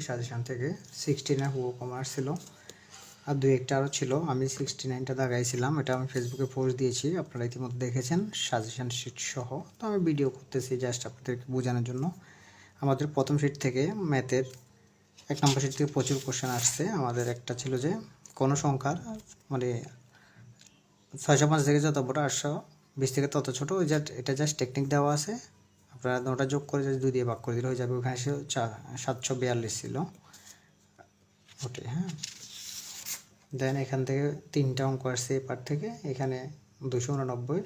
Suggestion থেকে sixty nine হুবো commerce ছিল। আর দুই একটা আরও ছিল। আমি সিক্সটি নাইনটা দাগাইছিলাম এটা আমি ফেসবুকে পোস্ট দিয়েছি। আপনারা ইতিমধ্যে দেখেছেন সাজেশান শিট সহ। তো আমি ভিডিও করতেছি জাস্ট আপনাদেরকে বোঝানোর জন্য। আমাদের প্রথম শিট থেকে ম্যাথের এক নম্বর শিট থেকে প্রচুর কোশ্চেন আসছে। আমাদের একটা ছিল যে, কোনো সংখ্যার মানে ছয়শো পাঁচ থেকে যত বড় আটশো বিশ থেকে তত ছোটো, ওই জাস্ট এটা জাস্ট টেকনিক দেওয়া আছে। আপনারা ওটা যোগ করে যদি দুই দিয়ে ভাগ করে দিলে হয়ে যাবে ওখানে সে চা, সাতশো বিয়াল্লিশ ছিল। ওটাই হ্যাঁ। দেন এখান থেকে তিনটা অঙ্ক আসছে এপার থেকে। এখানে দুশো উননব্বই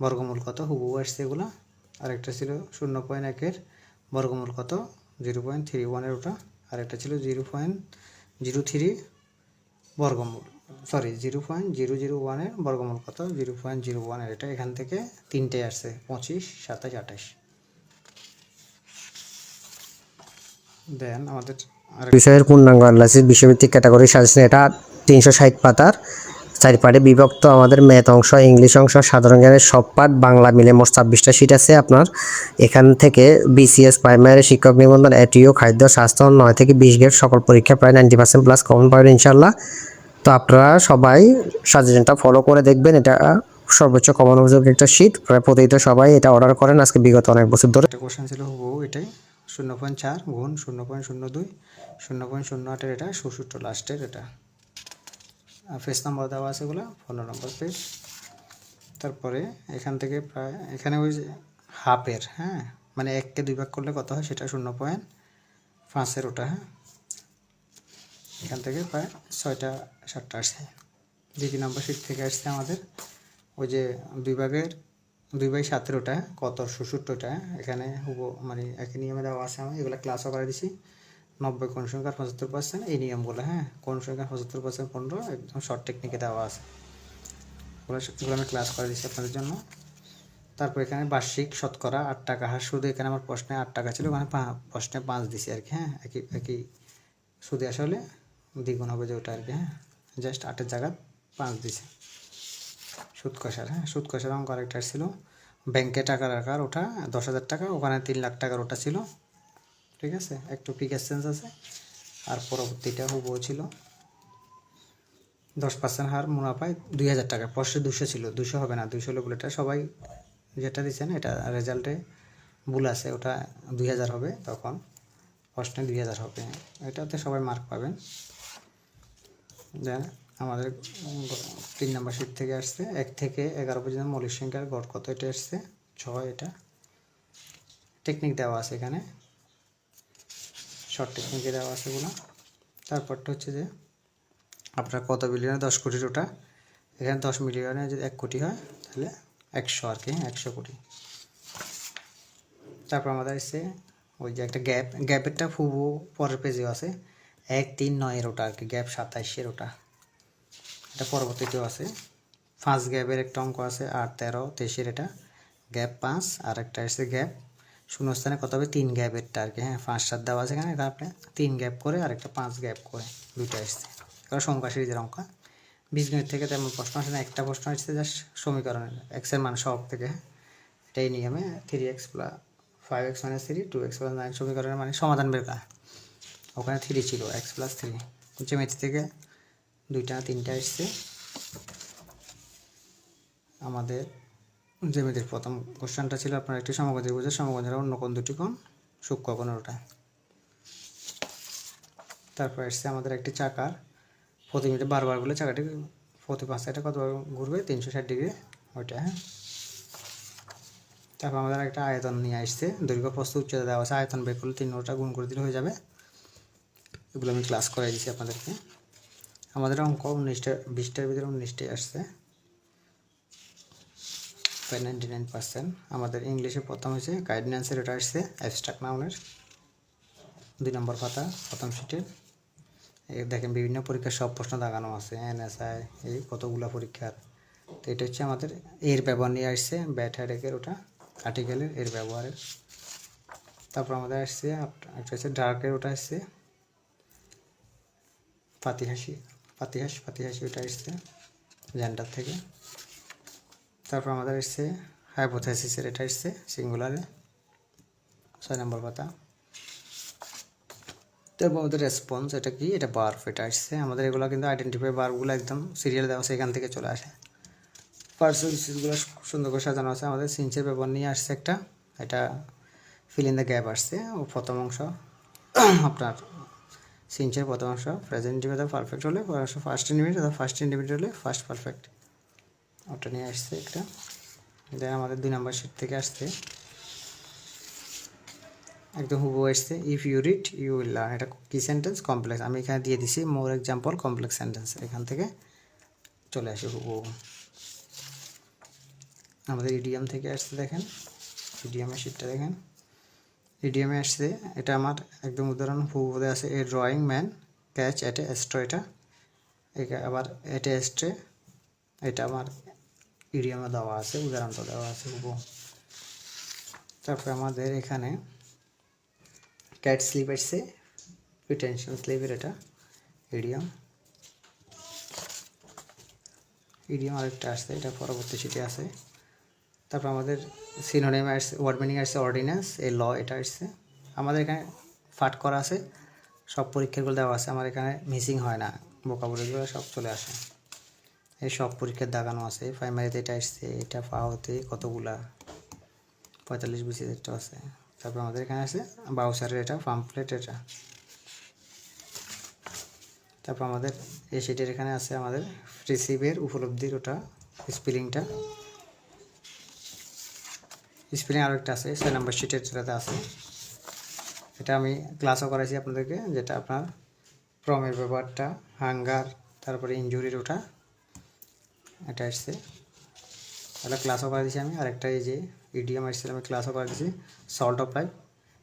বর্গমূল কত? হুবহু আসছে এগুলো। আরেকটা ছিল শূন্য পয়েন্ট একের বর্গমূল কত? জিরো পয়েন্ট থ্রি ওয়ানের ওটা। আরেকটা ছিল জিরো পয়েন্ট জিরো থ্রি বর্গমূল। Sorry zero point zero zero ওয়ানের বর্গমূল কত? জিরো পয়েন্ট জিরো ওয়ানের এটা এখান থেকে তিনটে আসছে, পঁচিশ, সাতাশ, আঠাশ। দেন আমাদের বিষয়ের পূর্ণাঙ্গ অ্যানালাইসিস বিশ্বভিত্তিক ক্যাটাগরি সাজেশন এটা তিনশো ষাট পাতার চারি পার্টে বিভক্ত আমাদের ম্যাথ অংশ ইংলিশ অংশ সাধারণ জ্ঞানের সব পার্ট বাংলা মিলে মোট ছাব্বিশটা সিট আছে আপনার। এখান থেকে বিসিএস প্রাইমারি শিক্ষক নিবন্ধন এটিও খাদ্য স্বাস্থ্য নয় থেকে বিশ গেট সকল পরীক্ষা প্রায় নাইনটি পার্সেন্ট প্লাস কমন পাবেন ইনশাল্লাহ তো আপনারা সবাই সাজেশনটা ফলো করে দেখবেন এটা সর্বোচ্চ কমন উপযোগী একটা শীট প্রায় প্রতিদিন সবাই এটা অর্ডার করেন আজকে বিগত অনেক বছর ধরে। একটা কোশ্চেন ছিল এটাই। শূন্য পয়েন্ট চার গুণ শূন্য পয়েন্ট শূন্য দুই, শূন্য পয়েন্ট শূন্য আটের এটা ষষট্ট লাস্টের এটা। আর ফেস নাম্বার দেওয়া আছে এগুলো, পনেরো নম্বর পেজ তারপরে এখান থেকে প্রায়, এখানে ওই যে হাফের হ্যাঁ? মানে এককে দুই ভাগ করলে কত হয়? সেটা শূন্য পয়েন্ট পাঁচের ওটা হ্যাঁ? এখান থেকে প্রায় ছয়টা, সাতটা আসছে। দ্বিতীয় নম্বর সিট থেকে আসছে আমাদের? ওই যে দুই ভাগের দুই বাই সতেরোটা, কত? ষষট্টটা। এখানে হুবো মানে একই নিয়মে দেওয়া আছে আমি এগুলো ক্লাসও করে দিছি। নব্বই কোন সংখ্যার পঁচাত্তর পার্সেন্ট এই নিয়মগুলো হ্যাঁ? কোন সংখ্যার পঁচাত্তর পার্সেন্ট পনেরো, একদম শর্ট টেকনিকে দেওয়া আছে। এগুলো আমি ক্লাস করে দিচ্ছি আপনাদের জন্য। তারপর এখানে বার্ষিক শতকরা আট টাকা হার শুধু এখানে আমার প্রশ্নে আট টাকা ছিল, ওখানে প্রশ্নে পাঁচ দিছি আর কি হ্যাঁ? একই একই সুদে আসলে দ্বিগুণ হবে যে ওটা আর কি হ্যাঁ? জাস্ট আটের জায়গায় পাঁচ দিছে। সুদ কষার হ্যাঁ? সুদ কষার অঙ্ক আরেকটা ছিল। ব্যাংকে টাকা রাখার ওটা দশ হাজার টাকা, ওখানে তিন লাখ টাকার ওটা ছিল। ঠিক আছে? একটু পিক এক্সচেঞ্জ আছে। আর পরবর্তীটা হুবহু ছিল। দশ পার্সেন্ট হার মুনাফায় দুই হাজার টাকা প্রশ্নে দুশো ছিল। দুশো হবে না দুশো হলে সবাই যেটা দিচ্ছেন এটা রেজাল্টে ভুল আছে, ওটা দুই হাজার হবে তখন। প্রশ্নে দুই হাজার হবে। এটাতে সবাই মার্ক পাবেন। দেন আমাদের তিন নম্বর শিট থেকে আসছে। এক থেকে এগারো পর্যন্ত মৌলিক সংখ্যার গড় কত? এটা আসছে ছয়, এটা। টেকনিক দেওয়া আছে এখানে। শর্ট টেকনিকে দেওয়া আছে এগুলো। তারপরটা হচ্ছে যে আপনার কত বিলিয়নে দশ কোটির ওটা এখানে দশ মিলিয়নে যদি এক কোটি হয়, তাহলে একশো আর কি, একশো কোটি। তারপর আমাদের এসছে ওই যে একটা গ্যাপ গ্যাপেরটা ফুবু পরের পেজেও আছে। এক, তিন নয়ের ওটা আর কি। গ্যাপ সাতাইশের ওটা। এটা পরবর্তীতেও আছে। পাঁচ গ্যাপের একটা অঙ্ক আছে আট তেরো, তেইশের এটা গ্যাপ পাঁচ, আর একটা এসে গ্যাপ শূন্যস্থানে কত হবে? তিন গ্যাপেরটা আর কি হ্যাঁ পাঁচ, সাত দেওয়া আছে এখানে আপনি তিন গ্যাপ করে আর একটা পাঁচ গ্যাপ করে, দুইটা এসছে। এবার সংখ্যা সিরিজের অঙ্ক। বীজগণিত থেকে তেমন প্রশ্ন আসে না, একটা প্রশ্ন আসছে জাস্ট সমীকরণের এক্সের মান সব থেকে হ্যাঁ? এটাই নিয়মে three x plus five x minus three two x plus nine সমীকরণের মানে সমাধান বের করা। ওখানে থ্রি ছিল এক্স প্লাস থ্রি জ্যামিতি থেকে দুইটা, তিনটা এসছে আমাদের জ্যামিতির প্রথম কোশ্চেনটা ছিল, আপনার একটি সমগতি বুঝে, সমগতির অন্য কোন দুটি কোণ? কোণের ওটা। তারপর এসছে আমাদের একটি চাকার প্রতি মিনিটে বারবার বলে চাকাটি প্রতি পাঁচ সাইডে কতবার ঘুরবে? তিনশো ষাট ডিগ্রি। ওইটা হ্যাঁ। তারপর আমাদের একটা আয়তন নিয়ে আসছে। দৈর্ঘ্য প্রস্তুত উচ্চতা দেওয়া আছে। আয়তন বের করলে তিন ওটা গুণ করে দিলে হয়ে যাবে। এগুলো আমি ক্লাস করাই দিচ্ছি আপনাদেরকে। আমাদের অঙ্ক উনিশটা, বিশটার ভিতরে উনিশটাই আসছে। নাইনটি নাইন পার্সেন্ট আমাদের ইংলিশে প্রথম হয়েছে গাইডেন্সের এটা আসছে অ্যাবস্ট্রাক্ট নাউনের দুই নম্বর পাতা, প্রথম এই দেখেন, বিভিন্ন পরীক্ষার সব প্রশ্ন দাগানো আছে এনএসআই এই কতগুলো পরীক্ষার। তো এটা হচ্ছে আমাদের এর ব্যবহার নিয়ে আসছে ব্যাট হেডেকের ওটা আর্টিকেলের এর ব্যবহারের। তারপর আমাদের আসছে একটা হচ্ছে ডার্কের ওটা আসছে। পাতিহাসি পাতিহাস পাতিহাস ওটা এসছে জেন্ডার থেকে। তারপর আমাদের এসছে হাইপোথাইসিসের এটা এসছে সিঙ্গুলারে, ছয় নম্বর পাতা। তারপর আমাদের রেসপন্স, এটা কি? এটা বার্ফ, এটা আসছে আমাদের এগুলো কিন্তু আইডেন্টিফাই বার্বগুলো একদম সিরিয়াল দেওয়া এখান থেকে চলে আসে। পার্সেল রিসিভগুলো সুন্দর করে সাজানো আছে। আমাদের সিঞ্চের ব্যবহার নিয়ে আসছে একটা, এটা ফিল ইন দ্য গ্যাপ আসছে, ও প্রথম অংশ। আপনার সিঞ্চের প্রথম অংশ প্রেজেন্ট ইন্ডিভিজুয়াল পারফেক্ট হলে ফার্স্ট ইন্ডিভিজুয়াল ফার্স্ট ইন্ডিভিজুয়াল হলে ফার্স্ট পারফেক্ট ওটা নিয়ে আসছে একটা। দেন আমাদের দুই নাম্বার শিট থেকে আসছে। একদম হুবু আসছে। If you read you will learn এটা কি সেন্টেন্স কমপ্লেক্স আমি এখানে দিয়ে দিছি মোর এক্সাম্পল কমপ্লেক্স সেন্টেন্স এখান থেকে চলে আসে হুবু আমাদের ইডিএম থেকে আসছে দেখেন। ইডিএমের শিটটা দেখেন। ইডিএমে আসছে, এটা আমার একদম উদাহরণ হুবুতে আছে a drowning man catch at a straw এটা আবার এট এ স্ট্রে এটা আমার ইডিএমে দেওয়া আছে, উদাহরণটা দেওয়া আছে হুবু তারপরে আমাদের এখানে ক্যাট স্লিপ আসছে রিটেনশন স্লিপের এটা ইডিয়াম ইডিয়াম আরেকটা আসছে, এটা পরবর্তী সিটি আছে। তারপর আমাদের সিনোনিম আসছে ওয়ার্ড মিনিং আসছে অর্ডিন্যান্স এই ল এটা আসছে। আমাদের এখানে ফাট করা আছে, সব পরীক্ষাগুলো দেওয়া আছে, আমার এখানে মিসিং হয় না বোকাবুলিগুলো সব চলে আসে। এই সব পরীক্ষার দাগানো আছে প্রাইমারিতে এটা আসছে, এটা পাওয়াতে কতগুলা, পঁয়তাল্লিশ একটা আছে। তারপর আমাদের এখানে আছে বাউসারের এটা পাম্পলেট এটা। তারপর আমাদের এই শিটের এখানে আছে আমাদের রিসিভের উপলব্ধির ওটা স্পেলিংটা স্পেলিং আরও একটা আছে, ছয় নম্বর শিটের যেটাতে আছে। এটা আমি ক্লাসও করাইছি আপনাদেরকে, যেটা আপনার প্রমের ব্যাপারটা হাঙ্গার, তারপরে ইঞ্জুরির ওটা, এটা আসছে। তাহলে ক্লাসও করে দিয়েছি আমি, আরেকটা এই যে ইডিএম আসছিল আমি ক্লাসও করে দিয়েছি salt of life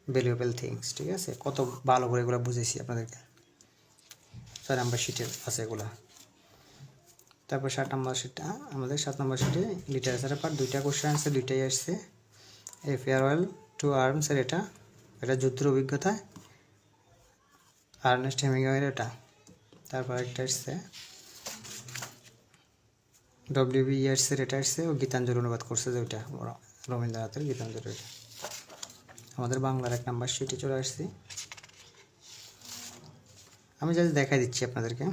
valuable things ঠিক আছে? কত ভালো করে এগুলো বুঝেছি আপনাদেরকে। ছয় নাম্বার শিটের আছে এগুলো। তারপর সাত নম্বর শিটটা আমাদের সাত নম্বর শিটে লিটারেচারের পার্ট দুইটা কোশ্চেন আসছে, দুইটাই আসছে। এ ফেয়ারওয়েল টু আর্মসের এটা এটা যুদ্ধের অভিজ্ঞতা আর্নেস্ট হেমিংওয়ের এটা। তারপর একটা আসছে ডব্লিউবি ইয়ার্সের এটা আসছে ও গীতাঞ্জলি অনুবাদ করছে যে ওইটা রবীন্দ্রনাথের গীতাঞ্জলি আমাদের বাংলার এক নাম্বার শিটে চলে আসছি। আমি জাস্ট দেখাই দিচ্ছি আপনাদেরকে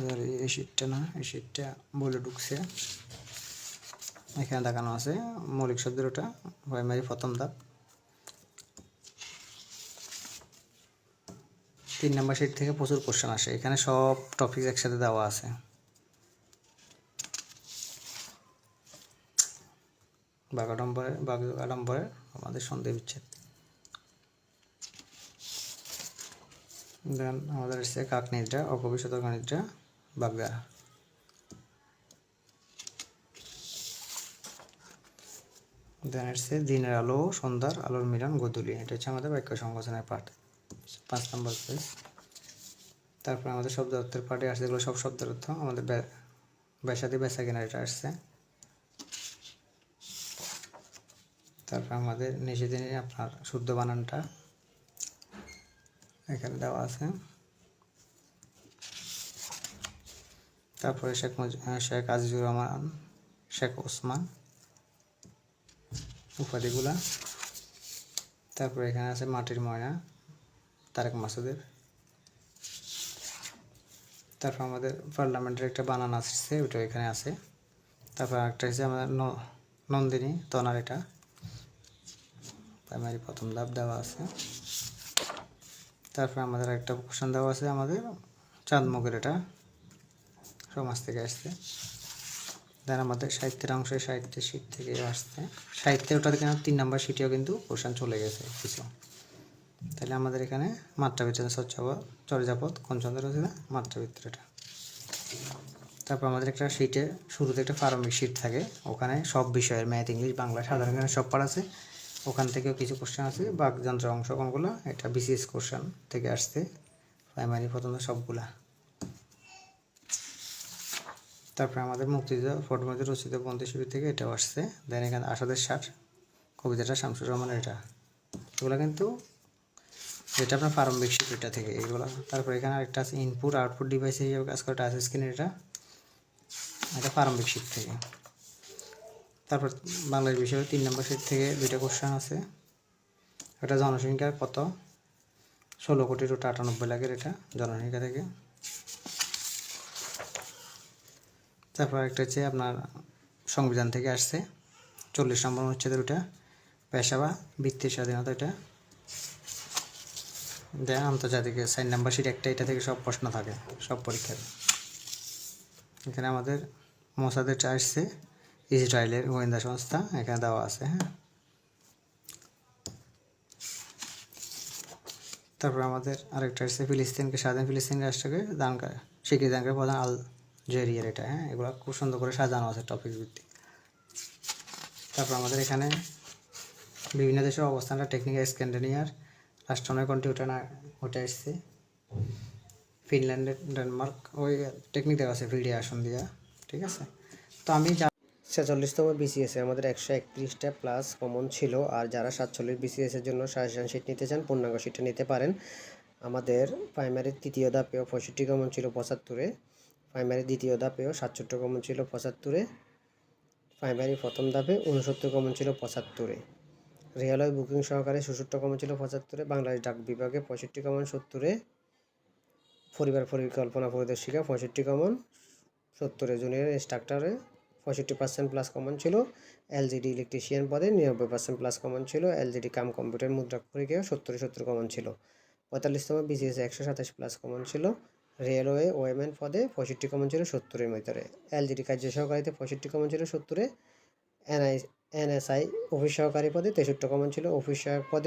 এবার এই না, এই বলে ঢুকছে। এখানে দেখানো আছে মৌলিক শব্দের ওটা প্রাইমারি প্রথম ধাপ। তিন নম্বর শিট থেকে প্রচুর কোশ্চেন আসে। এখানে সব টপিক একসাথে দেওয়া আছে। বাগাডম্বরে বাগাডম্বরে আমাদের সন্দেহ বিচ্ছেদ। দেন আমাদের এসছে কাক নিদ্রা অকবিশত নিদ্রা বাগদা। দেন এসছে দিনের আলো, সন্ধ্যার আলোর মিলন গোধূলি এটা হচ্ছে আমাদের বাক্য সংগঠনের পাঠ। পাঁচ নম্বর পেজ তারপর আমাদের শব্দ অর্থের পাঠে আসছে, এগুলো সব শব্দের অর্থ। আমাদের বেসাদি বেসা কেনার এটা আসছে। তারপর আমাদের নিচে আপনার শুদ্ধ বানানটা এখানে দেওয়া আছে। তারপরে শেখ মুজ- শেখ আজিজুর রহমান, শেখ ওসমান উপাধিগুলা। তারপরে এখানে আছে মাটির ময়না, তারেক মাসুদের। তারপর আমাদের পার্লামেন্টের একটা বানান আসছে ওইটা এখানে আছে। তারপর একটা হচ্ছে আমাদের নন্দিনী, তনার এটা। প্রাইমারি প্রথম ধাপ দেওয়া আছে। তারপর আমাদের একটা কোশ্চেন দেওয়া আছে আমাদের চাঁদমুখের এটা। সমাজ থেকে আসছে। দেন আমাদের সাহিত্যের অংশে সাহিত্যের শীট থেকে আসছে। সাহিত্যের ওটা থেকে তিন নম্বর শিটেও কিন্তু কোশ্চেন চলে গেছে কিছু। তাহলে আমাদের এখানে মাত্রাবৃত্ত সচ্ছাপদ চর্যাপদ কোন চন্দ্র রচনা মাত্রাবৃত্ত এটা। তারপর আমাদের একটা শিটে শুরুতে একটা প্রারম্ভিক শিট থাকে। ওখানে সব বিষয়ের ম্যাথ, ইংলিশ, বাংলা, সাধারণ সব পার আছে। ওখান থেকেও কিছু কোশ্চেন আছে। বাকযন্ত্র অংশ কোনগুলো এটা বিসিএস কোশ্চেন থেকে আসছে। প্রাইমারি, প্রথম, সবগুলা। তারপরে আমাদের মুক্তিযুদ্ধ ফটোমধ্যে রচিত বন্দি শিবির থেকে এটাও আসছে। দেন এখানে আসাদের সার, কবিতাটা শামসুর রহমানের এটা। এগুলো কিন্তু যেটা আপনার প্রারম্ভিক শিট এটা থেকে এগুলো। তারপরে এখানে আরেকটা আছে ইনপুট আউটপুট ডিভাইস হিসেবে কাজ করে টাচ স্ক্রিন এটা। এটা প্রারম্ভিক শীত থেকে। তারপর বাংলাদেশ বিষয়ে তিন নম্বর শীত থেকে দুইটা কোশ্চেন আছে। এটা জনসংখ্যা কত? ষোলো কোটি রুট আটানব্বই লাখের এটা, জনসংখ্যা থেকে। তারপর একটা হচ্ছে আপনার সংবিধান থেকে আসছে। চল্লিশ নম্বর অনুচ্ছেদের ওটা পেশা বা বৃত্তির স্বাধীনতা এটা। দেন আন্তর্জাতিক সাইন নাম্বার শিট একটা, এটা থেকে সব প্রশ্ন থাকে, সব পরীক্ষার। এখানে আমাদের মোসাদের আসছে, ইসরায়েলের গোয়েন্দা সংস্থা, এখানে দেওয়া আছে হ্যাঁ। তারপর আমাদের আরেকটা আসছে, ফিলিস্তিনকে স্বাধীন ফিলিস্তিন রাষ্ট্রকে দান করে, স্বীকৃতি দান করে প্রধান আল জেরিয়ার এটা হ্যাঁ? এগুলো খুব সুন্দর করে সাজানো আছে টপিক ভিত্তিক। তারপর আমাদের এখানে বিভিন্ন দেশের অবস্থানটা টেকনিক্যাল স্ক্যান্ডেনিয়ার রাষ্ট্র নয় কোনটি ওটা এসছে। ফিনল্যান্ডের ডেনমার্ক ওই টেকনিক দেওয়া আছে ভিডিও আসন দিয়া, ঠিক আছে? তো আমি ছেচল্লিশতম বিসিএস আমাদের একশো একত্রিশটা প্লাস কমন ছিল, আর যারা সাতচল্লিশ বিসিএস এর জন্য সাজেশন শিট নিতে চান, পূর্ণাঙ্গ শিটটা নিতে পারেন। আমাদের প্রাইমারির তৃতীয় ধাপেও পঁয়ষট্টি কমন ছিল পঁচাত্তরে। প্রাইমারি দ্বিতীয় ধাপেও সাতষট্টি কমন ছিল পঁচাত্তরে। প্রাইমারি প্রথম ধাপে উনসত্তর কমন ছিল পঁচাত্তরে। রেলওয়ে বুকিং সহকারে ষষট্টি কমন ছিল পঁচাত্তরে, বাংলাদেশ ডাক বিভাগে পঁয়ষট্টি কমন সত্তরে, পরিবার পরিকল্পনা পরিদর্শিকা পঁয়ষট্টি কমন সত্তরে জুনিয়র ইনস্ট্রাক্টরে পঁয়ষট্টি পার্সেন্ট প্লাস কমন ছিল এলজিডি ইলেকট্রিশিয়ান পদে নিরানব্বই পার্সেন্ট প্লাস কমন ছিল এলজিডি কাম কম্পিউটার মুদ্রা পরীক্ষায় সত্তরে সত্তর কমন ছিল। পঁয়তাল্লিশতম বিসিএস একশো সাতাশ প্লাস কমন ছিল রেলওয়ে ওয়েমেন পদে পঁয়ষট্টি কমন ছিল সত্তরের ভিতরে এলজিডি কার্য সহকারীতে পঁয়ষট্টি কমন ছিল সত্তরে। এনআই, এনএসআই অফিস সহকারী পদে তেষট্টি কমন ছিল অফিস সহায়ক পদে